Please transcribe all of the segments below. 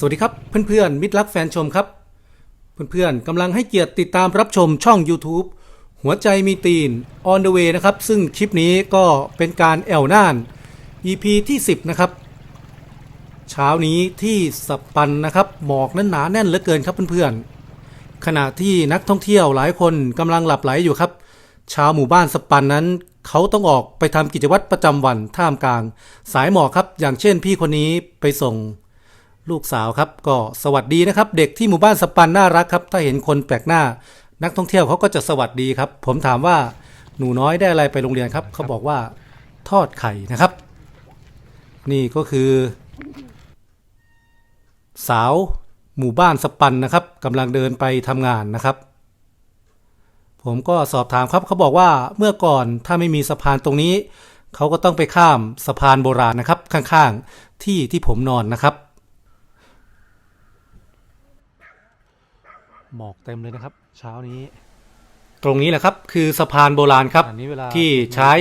สวัสดีครับเพื่อนๆมิตรรักแฟนชมครับ เพื่อนๆกำลังให้เกียรติติดตามรับชมช่อง YouTube หัวใจมีตีน On the way นะครับ ซึ่งคลิปนี้ก็เป็นการแอวน่าน EP ที่ 10 นะครับ เช้านี้ที่สปันนะครับ หมอกนั้นหนาแน่นเหลือเกินครับเพื่อนๆ ขณะที่นักท่องเที่ยวหลายคนกำลังหลับไหลอยู่ครับ ชาวหมู่บ้านสปันนั้น เขาต้องออกไปทำกิจวัตรประจำวันท่ามกลาง สายหมอกครับ อย่างเช่นพี่คนนี้ไปส่ง ลูกสาวครับก็สวัสดีนะครับ เด็กที่หมู่บ้านสปันน่ารักครับ ถ้าเห็นคนแปลกหน้า นักท่องเที่ยวเขาก็จะสวัสดีครับ ผมถามว่าหนูน้อยได้อะไรไปโรงเรียนครับเขาบอกว่าทอดไข่นะครับ นี่ก็คือ สาวหมู่บ้านสปันนะครับกำลังเดินไปทำงานนะครับ ผมก็สอบถามครับเขาบอกว่าเมื่อก่อนถ้าไม่มีสะพานตรงนี้ เขาก็ต้องไปข้ามสะพานโบราณนะครับ ข้างๆที่ที่ผมนอนนะครับ หมอกเต็มเลยนะครับ เช้านี้ ตรงนี้แหละครับคือสะพานโบราณครับอันนี้เวลาที่ใช้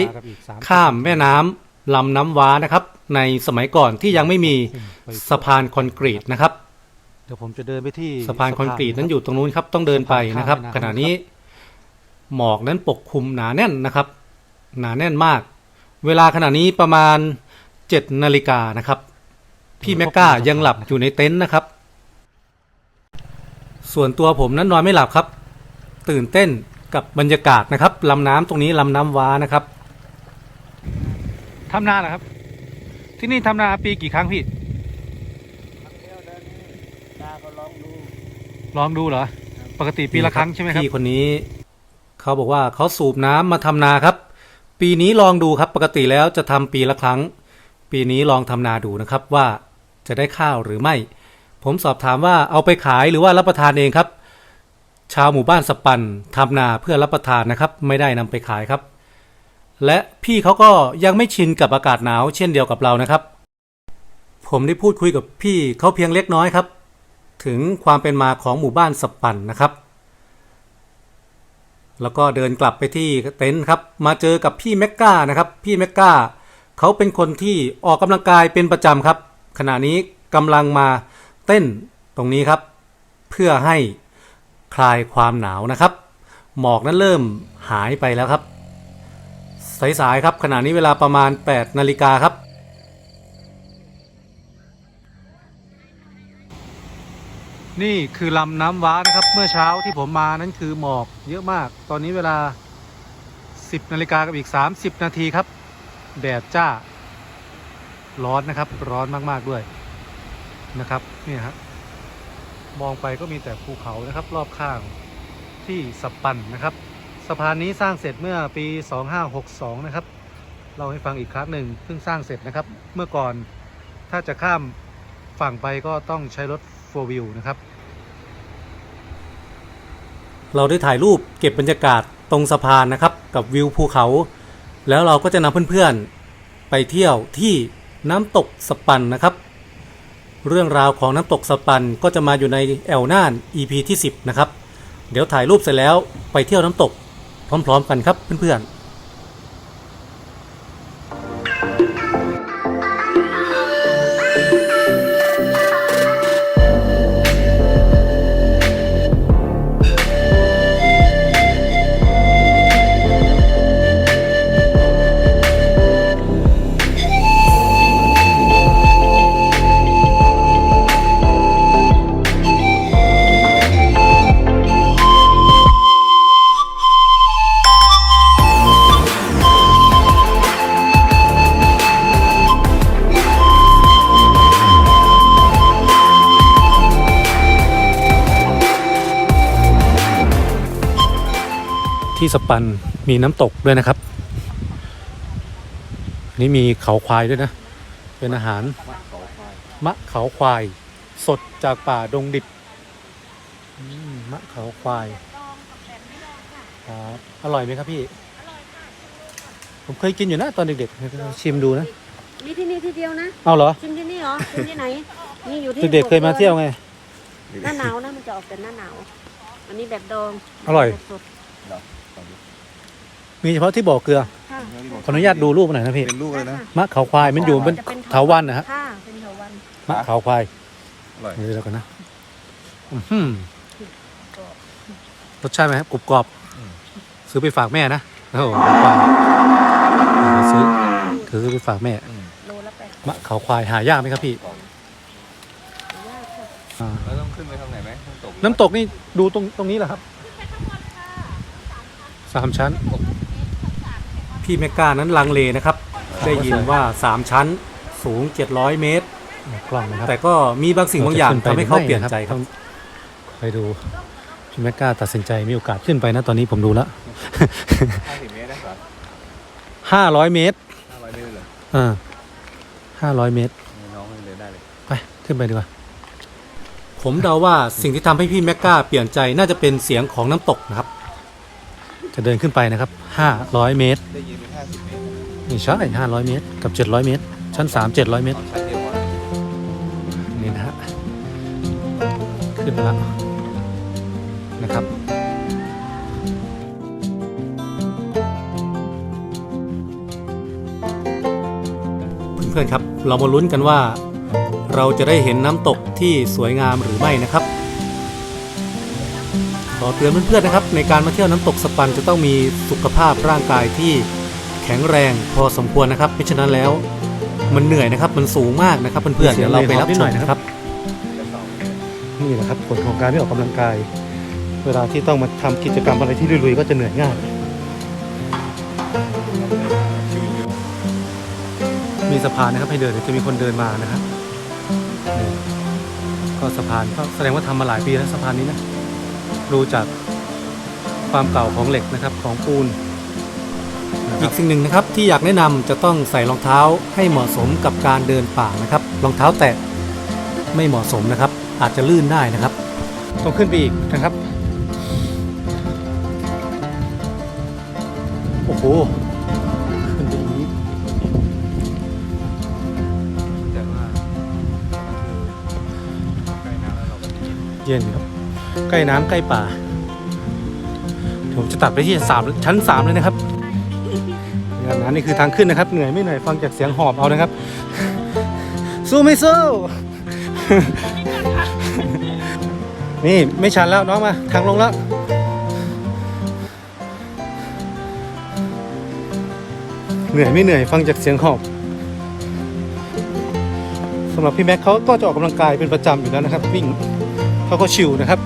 ข้ามแม่น้ำลำน้ำว้านะครับ ในสมัยก่อนที่ยังไม่มีสะพานคอนกรีตนะครับเดี๋ยวผมจะเดินไปที่สะพานคอนกรีตนั้นอยู่ตรงนู้นครับ ต้องเดินไปนะครับสะพานข้ามแม่น้ำขณะนี้ หมอกนั้นปกคลุมหนาแน่นนะครับ หนาแน่นมาก เวลาขณะนี้ประมาณเจ็ดนาฬิกานะครับ พี่แมกกายังหลับอยู่ในเต็นท์นะครับ ส่วนตัวผมนั้นนอนไม่หลับครับ ตื่นเต้นกับบรรยากาศนะครับลำน้ำตรงนี้ลำน้ำว้านะครับทำนาเหรอครับ ที่นี่ทำนาปีกี่ครั้งพี่ลองดูเหรอ ปกติปีละครั้งใช่ไหมครับพี่คนนี้ เขาบอกว่าเขาสูบน้ำมาทำนาครับ ปีนี้ลองดูครับปกติแล้วจะทำปีละครั้ง ปีนี้ลองทำนาดูนะครับว่าจะได้ข้าวหรือไม่ ผมสอบถามว่าเอาไปขายหรือว่ารับประทานเองครับ ชาวหมู่บ้านสปันทำนาเพื่อรับประทานนะครับ ไม่ได้นำไปขายครับ และพี่เขาก็ยังไม่ชินกับอากาศหนาวเช่นเดียวกับเรานะครับ ผมได้พูดคุยกับพี่เขาเพียงเล็กน้อยครับ ถึงความเป็นมาของหมู่บ้านสปันนะครับ แล้วก็เดินกลับไปที่เต็นท์ครับ มาเจอกับพี่แมกกานะครับ พี่แมกกาเขาเป็นคนที่ออกกำลังกายเป็นประจำครับ ขณะนี้กำลังมา เต้นตรงนี้ครับ เพื่อให้คลายความหนาวนะครับ หมอกนั้นเริ่มหายไปแล้วครับ สายๆครับขณะนี้เวลาประมาณ 8 นาฬิกาครับ นี่คือลำน้ำว้านะครับ เมื่อเช้าที่ผมมานั้นคือหมอกเยอะมาก ตอนนี้เวลา 10 นาฬิกากับอีก 30 นาทีครับ แดดจ้า ร้อนนะครับ ร้อนมาก ๆ ด้วย นะครับนี่ครับมองไปก็มีแต่ภูเขานะครับรอบข้างที่สปันนะครับสะพานนี้สร้างเสร็จเมื่อปี 2562 นะครับ เราให้ฟังอีกครั้งหนึ่งเพิ่งสร้างเสร็จนะครับ เมื่อก่อนถ้าจะข้ามฝั่งไปก็ต้องใช้รถ4 wheel นะครับ เราได้ถ่ายรูปเก็บบรรยากาศตรงสะพานนะครับ กับวิวภูเขา แล้วเราก็จะนำเพื่อนๆ ไปเที่ยวที่น้ำตกสปันนะครับ เรื่องราวของน้ำตกสปันก็จะมาอยู่ในแอลน่าน EP ที่ 10 นะครับ เดี๋ยวถ่ายรูปเสร็จแล้วไปเที่ยวน้ำตกพร้อมๆกันครับเพื่อนๆ ที่สปันมีน้ำตกด้วยนะครับนี่มีเขาควายด้วยนะ เป็นอาหารมะเขาควาย สดจากป่าดงดิบอืมมะเขาควายครับอร่อยไหมครับพี่ ผมเคยกินอยู่นะตอนเด็กๆ ชิมดูนะมีที่นี่ที่เดียวนะ เอาเหรอ ชิมที่นี่เหรอ ชิมที่ไหน นี่อยู่ที่เด็กๆเคยมาเที่ยวไง หน้าหนาวนะมันจะออกแต่หน้าหนาว อันนี้แบบดอง อร่อย แบบสดมีเฉพาะที่บ่อเกลือ ค่ะขออนุญาตดูรูปหน่อยนะพี่เป็นลูกเลยนะ มะเขาควายมันอยู่บนจะป็เถาวันนะฮะค่ะเป็นเถาวันมะเขาควายอร่อย นี่แล้วกันนะอื้อหือรสชาติไหมครับกรุบกรอบซื้อไปฝากแม่นะโอ้โหควายซื้อซื้อไปฝากแม่โลละแปดมะเขาควายหายากไหมครับพี่ยากค่ะอ่าแล้วต้องขึ้นไปทางไหนไหมน้ำตกน้ำตกนี่ดูตรงตรงนี้เหรอครับสามชั้น พี่แมกกานั้นลังเลนะครับ ได้ยินว่า 3 ชั้นสูง 700 เมตร กล้องนะครับ แต่ก็มีบางสิ่งบางอย่างทำให้เขาเปลี่ยนใจครับไปดูพี่แม็กกล้าตัดสินใจมีโอกาสขึ้นไปนะตอนนี้ผมดูแล้วห้าสิบเมตรนะครับห้าร้อยเมตรห้าร้อยเมตรเลยอ่าห้าร้อยเมตรน้องมันเลยได้เลยไปขึ้นไปดีกว่าผมเดาว่าสิ่งที่ทำให้พี่แมกกาเปลี่ยนใจน่าจะเป็นเสียงของน้ำตกนะครับ จะเดินขึ้นไปนะครับห้าร้อยเมตรนเป็นห้าสิบเมตรนี่ใช่ห้าร้อยเมตร กับเจ็ดร้อยเมตร ชั้นสามเจ็ดร้อยเมตร นี่นะฮะ ขึ้นมาแล้วนะครับเพื่อนๆครับ เรามาลุ้นกันว่า เราจะได้เห็นน้ำตกที่สวยงามหรือไม่นะครับ ขอเตือนเพื่อนๆนะครับ ในการมาเที่ยวน้ำตกสปันจะต้องมีสุขภาพร่างกายที่แข็งแรงพอสมควรนะครับเพราะฉะนั้นแล้ว มันเหนื่อยนะครับ มันสูงมากนะครับเพื่อนๆเดี๋ยวเราไปรับชมนะครับ นี่แหละครับผลของการไม่ออกกำลังกาย เวลาที่ต้องมาทำกิจกรรมอะไรที่ลุยๆก็จะเหนื่อยง่ายมีสะพานนะครับให้เดินเดี๋ยวจะมีคนเดินมานะครับนี่ก็สะพานก็แสดงว่าทำมาหลายปีแล้วสะพานนี้นะ ดูจากความเก่าของเหล็กนะครับของปูนนะคอีรับกสิ่งหนึ่งนะครับที่อยากแนะนำจะต้องใส่รองเท้าให้เหมาะสมกับการเดินป่านะครับ รองเท้าแตะไม่เหมาะสมนะครับ อาจจะลื่นได้นะครับ ต้องขึ้นไปอีกนะครับ โอ้โหขึ้นไปอีกแต่ว่าใกล้น้ำแล้วเราก็กินเย็นครับ ใกล้น้ำใกล้ป่าผมจะตัดไปที่สามชั้นสามเลยนะครับงานนั้นนี่คือทางขึ้นนะครับ เหนื่อยไม่เหนื่อยฟังจากเสียงหอบเอานะครับ สู้ไม่สู้ นี่ไม่ชันแล้วน้องมา ทางลงแล้วเหนื่อยไม่เหนื่อยฟังจากเสียงหอบสำหรับพี่แม็กเขาก็จะออกกำลังกายเป็นประจำอยู่แล้วนะครับ วิ่งเขาก็ชิวนะครับ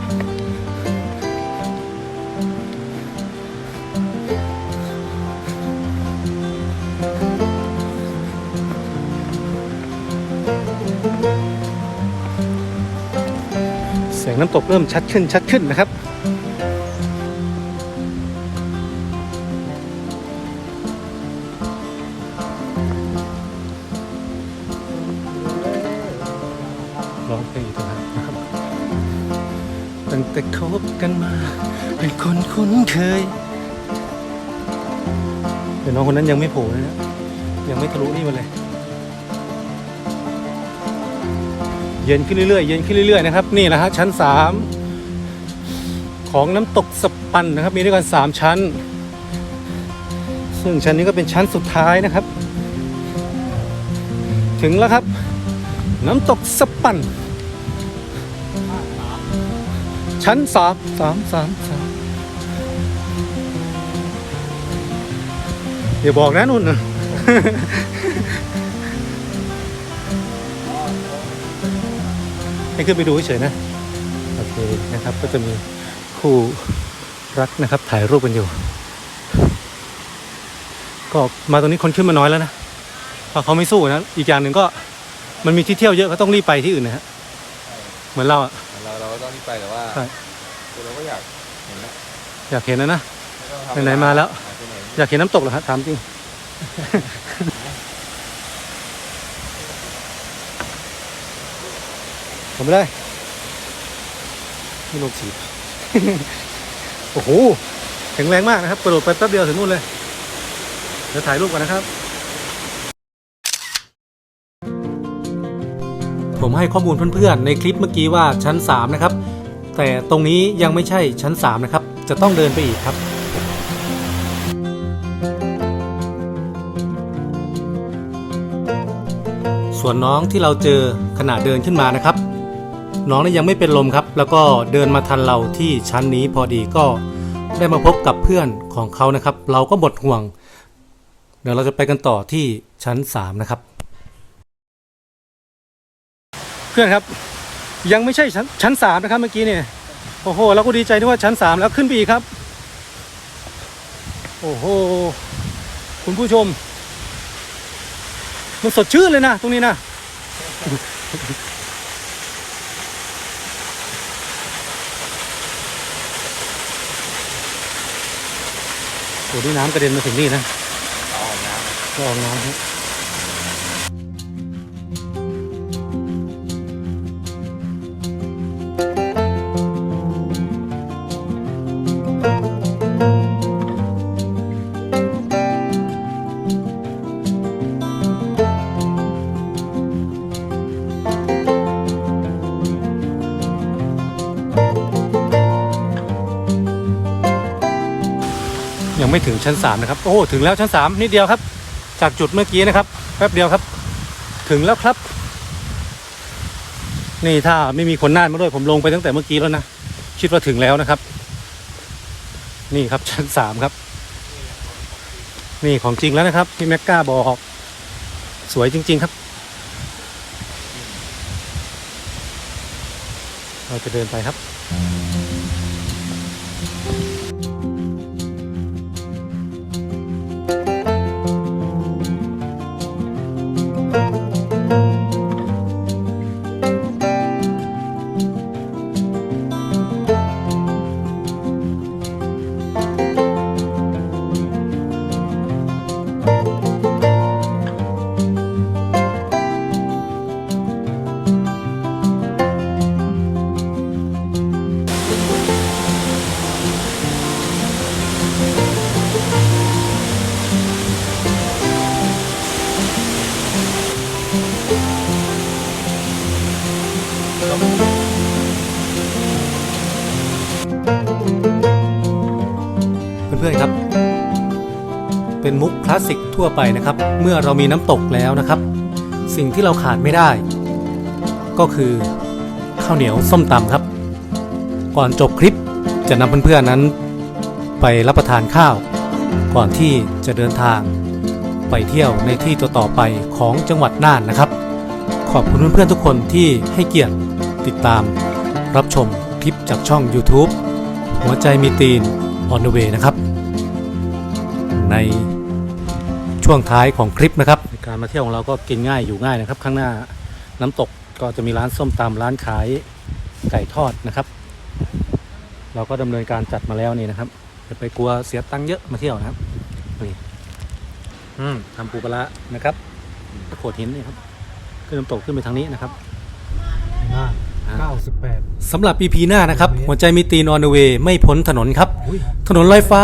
น้ำตกเริ่มชัดขึ้นชัดขึ้นนะครับ ร้องเพลงอีกต่างหากนะครับตั้งแต่คบกันมา เป็นคนคุ้นเคยเดี๋ยวน้องคนนั้นยังไม่โผล่เลยนะยังไม่ทะลุนี่มาเลย เย็นขึ้นเรื่อยๆ เย็นขึ้นเรื่อยๆนะครับนี่แหละฮะชั้นสามของน้ำตกสปันนะครับมีด้วยกันสามชั้น ซึ่งชั้นนี้ก็เป็นชั้นสุดท้ายนะครับ ถึงแล้วครับ น้ำตกสปัน ชั้นสามสามสามสามอย่าบอกนะนุ่นนะ ให้ขึ้นไปดูเฉยๆนะโอเคนะครับก็จะมีคู่รักนะครับ ถ่ายรูปกันอยู่ ก็มาตรงนี้คนขึ้นมาน้อยแล้วนะเพราะเขาไม่สู้นะอีกอย่างหนึ่งก็มันมีที่เที่ยวเยอะก็ต้องรีบไปที่อื่นนะฮะเหมือนเราอะเราเราก็ต้องรีบไปแต่ว่าใช่คือเราก็อยากเห็นนะอยากเห็นนะนะไม่ต้องทำไหนๆมาแล้วหไปไหนอยากเห็นน้ำตกเหรอฮะถามจริง ผมไม่ได้ไม่ลงฉีโอ้โหแข็งแรงมากนะครับกระโดดไปแป๊บเดียวถึงนู่นเลย เดี๋ยวถ่ายรูปกันนะครับ ผมให้ข้อมูลเพื่อนๆในคลิปเมื่อกี้ว่าชั้น 3 นะครับ แต่ตรงนี้ยังไม่ใช่ชั้น 3 นะครับ จะต้องเดินไปอีกครับส่วนน้องที่เราเจอขณะเดินขึ้นมานะครับ น้องนั้นยังไม่เป็นลมครับ แล้วก็เดินมาทันเราที่ชั้นนี้พอดีก็ได้มาพบกับเพื่อนของเขานะครับ เราก็หมดห่วง เดี๋ยวเราจะไปกันต่อที่ชั้น 3 นะครับ เพื่อนครับ ยังไม่ใช่ชั้นชั้นสามนะครับเมื่อกี้เนี่ยโอ้โหเราก็ดีใจที่ว่าชั้นสามแล้วขึ้นไปอีกครับ โอ้โหคุณผู้ชม มันสดชื่นเลยนะ ตรงนี้นะ โอ้นี่น้ำกระเด็นมาถึงนี่นะออกน้ก็ออกน้ำครั ไม่ถึงชั้นสามนะครับโอ้โหถึงแล้วชั้นสามนิดเดียวครับ จากจุดเมื่อกี้นะครับแป๊บเดียวครับ ถึงแล้วครับ นี่ถ้าไม่มีคนน่านมาด้วยผมลงไปตั้งแต่เมื่อกี้แล้วนะคิดว่าถึงแล้วนะครับ นี่ครับชั้นสามครับ นี่ของจริงแล้วนะครับที่แม็กกาบอกสวยจริง ๆครับ เราจะเดินไปครับ คลาสสิกทั่วไปนะครับ เมื่อเรามีน้ำตกแล้วนะครับ สิ่งที่เราขาดไม่ได้ ก็คือข้าวเหนียวส้มตำครับ ก่อนจบคลิปจะนำเพื่อนๆนั้น ไปรับประทานข้าว ก่อนที่จะเดินทาง ไปเที่ยวในที่ต่อๆไปของจังหวัดน่านนะครับ ขอบคุณเพื่อนๆทุกคนที่ให้เกียรติติดตาม รับชมคลิปจากช่อง YouTube หัวใจมีตีน on the way นะครับใน ช่วงท้ายของคลิปนะครับในการมาเที่ยวของเราก็กินง่ายอยู่ง่ายนะครับ ข้างหน้าน้ำตกก็จะมีร้านส้มตำร้านขายไก่ทอดนะครับ เราก็ดำเนินการจัดมาแล้วนี่นะครับจะไปกลัวเสียตังค์เยอะมาเที่ยวนะครับนี่อืมทำปูปลาร้านะครับโขดหินนี่ครับขึ้นน้ำตกขึ้นไปทางนี้นะครับ98สำหรับ EP หน้านะครับ หัวใจมีตีนออนเวย์ไม่พ้นถนนครับ ถนนลอยฟ้า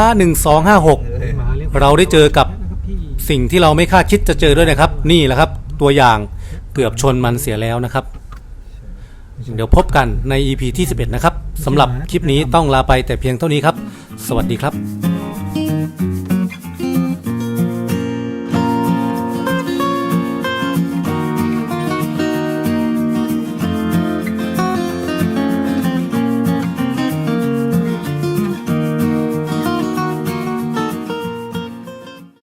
1256 เราได้เจอกับ สิ่งที่เราไม่คาดคิดจะเจอด้วยนะครับ นี่แหละครับ ตัวอย่างเกือบชนมันเสียแล้วนะครับ เดี๋ยวพบกันใน EP ที่ 11 นะครับสำหรับคลิปนี้ต้องลาไปแต่เพียงเท่านี้ครับ สวัสดีครับ